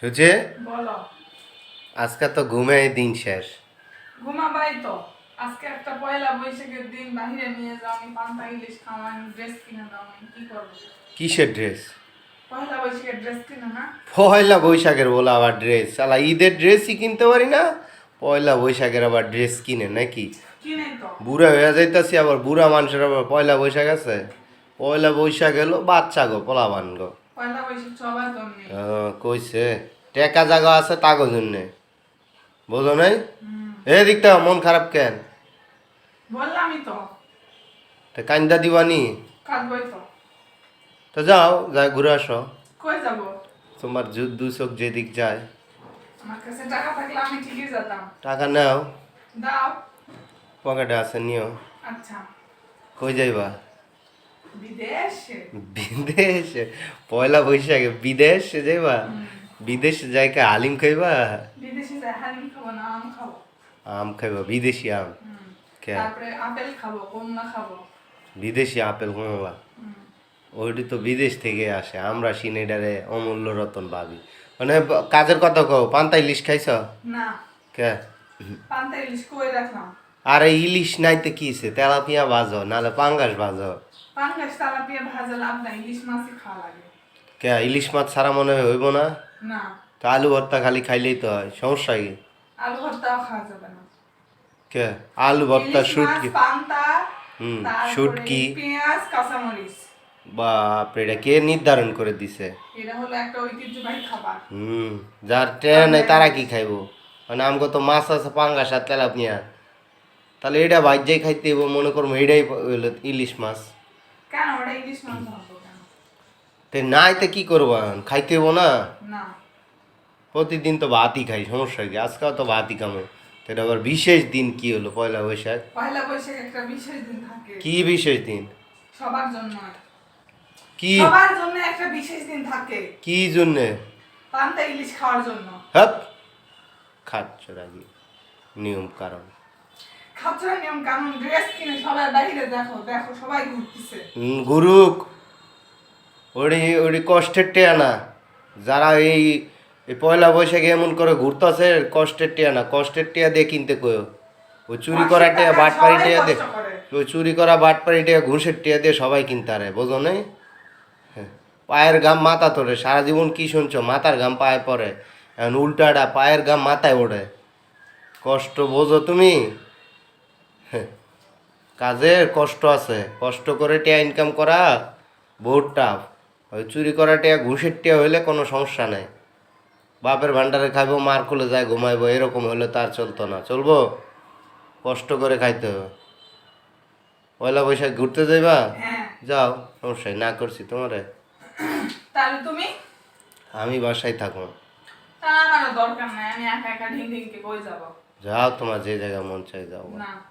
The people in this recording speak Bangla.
সুচে বলো। আজকে তো ঘুমে দিন শেষ। ঘুমাবাই তো। আজকে একটা পয়লা বৈশাখের দিন বাহিরে নিয়ে যাও আমি পান্তা ইলিশ খাওয়ানি ড্রেস কিনে দাও আমি কি করব? কিসের ড্রেস পয়লা বৈশাখের ড্রেস কিনে না? পয়লা বৈশাখের বলে আবার ড্রেস সালা ঈদের ড্রেসই কিনতে পারি না? পয়লা বৈশাখের আবার ড্রেস কিনে নাকি? কিনে তো। বুড়া হয়ে যাইতাছি আবার বুড়া মানুষের আবার পয়লা বৈশাখ আছে। পয়লা বৈশাখ এলো বাচ্চা গো পোলাবান গো। কইছে টেকা জায়গা আছে তাগো জন্যে। বোঝো নাই? এ দিকটা মন খারাপ কেন? বললামই তো। তা কান্দা দিবানি? তো। যাও যাই ঘুরে আসো। কই যাব? তোমার দু চোখ যেদিক যায়। আমার কাছে টাকা থাকলে আমি ঠিকই যেতাম। টাকা নাও। দাও। পকেটে আছে নিও। আচ্ছা। কই যাইবা? বিদেশে? পয়লা বৈশাখে। বিদেশে যাইবা? বিদেশে যাইকে আলিম খাইবা? বিদেশে যাই হালিম খাব না আম খাব। আম খাইবা বিদেশি আম? তারপরে আপেল খাব কমলা খাব। বিদেশি আপেল কমলা। ওইটি তো বিদেশ থেকে আসে। আমরা সিনেডারে অমূল্য রতন ভাবি। মানে কাজের কথা কও পান্তা ইলিশ খাইছ? না। কে? পান্তা ইলিশ কই রাখলাম? আরে ইলিশ নাইতে কিছে তেলাপিয়া ভাজো নাহলে পাঙ্গাস ভাজো। পাঙ্গাস তালাপিয়া ভাজা লাভ নাই ইলিশ মাছই খাওয়া লাগে। কে ইলিশ মাছ ছাড়া মনে হয় হইব না? না। তো আলু ভর্তা খালি খাইলেই তো হয় সমস্যা কি? আলু ভর্তাও খাওয়া যাবে না। কে আলু ভর্তা শুটকি। হুম, শুটকি। পেঁয়াজ কাঁচামরিচ। বাপরে এটা কে নির্ধারণ করে দিছে? এটা হলো একটা ঐতিহ্যবাহী খাবার। হুম যার ট্রেন নেই তারা কি খাইবো? মানে আমগো তো মাছ আছে পাঙ্গাস আর তেলাপিয়া। তাহলে এটা ভাজ্যাই খাইতে হইব মনে করব এটাই ইলিশ মাছ। তে নাই তো কি করব? খাইতে হইব না? না। প্রতিদিন তো ভাতই খাই সমস্যা কি? আজকাল তো ভাতই কামে তো এটা আবার বিশেষ দিন কি হলো? পয়লা বৈশাখ। পয়লা বৈশাখ একটা বিশেষ দিন থাকে। কি বিশেষ দিন? সবার জন্য। কি? সবার জন্য একটা বিশেষ দিন থাকে। কি জন্যে? পান্তা ইলিশ খাওয়ার জন্য। হপ খাচ্ছ রাজি নিয়ম কারণ। খাচ্ছরা নিয়ম কানুন ড্রেস কিনে সবাই বাইরে দেখো দেখো সবাই ঘুরতেছে। গুরুক ওরি ওরি কষ্টের টেয়া না। যারা এই পয়লা বৈশাখে এমন করে ঘুরতেছে কষ্টের টেয়া না। কষ্টের টেয়া দিয়ে কিনতে কয়ো? ওই চুরি করা টেয়া বাটপাড়ি টেয়া দিয়ে ওই চুরি করা বাটপাড়ি টেয়া ঘুষের টিয়া দিয়ে সবাই কিনতে আরে বোঝো নাই? হ্যাঁ। পায়ের গাম মাথা তোরে সারা জীবন কি শুনছো? মাথার গাম পায়ে পড়ে। এখন উল্টাটা পায়ের গাম মাথায় ওঠে কষ্ট বোঝো তুমি। কাজের কষ্ট আছে। কষ্ট করে টিয়া ইনকাম করা বহুত টাফ ওই চুরি করা টিয়া ঘুষের টিয়া হইলে কোনো সমস্যা নাই। বাপের ভান্ডারে খাইবো মার খুলে যায় ঘুমাইবো এরকম হলে তার চলতো না। চলবো? কষ্ট করে খাইতে হবে। পয়লা বৈশাখ ঘুরতে যাইবা? হ্যাঁ। যাও সমস্যা না করছি। তোমারে? তাহলে তুমি? আমি বাসায় থাকব। দরকার নাই আমি একা একা ঢিং ঢিংকে কই যাব। যাও তোমার যে জায়গা মন চাই যাও। না।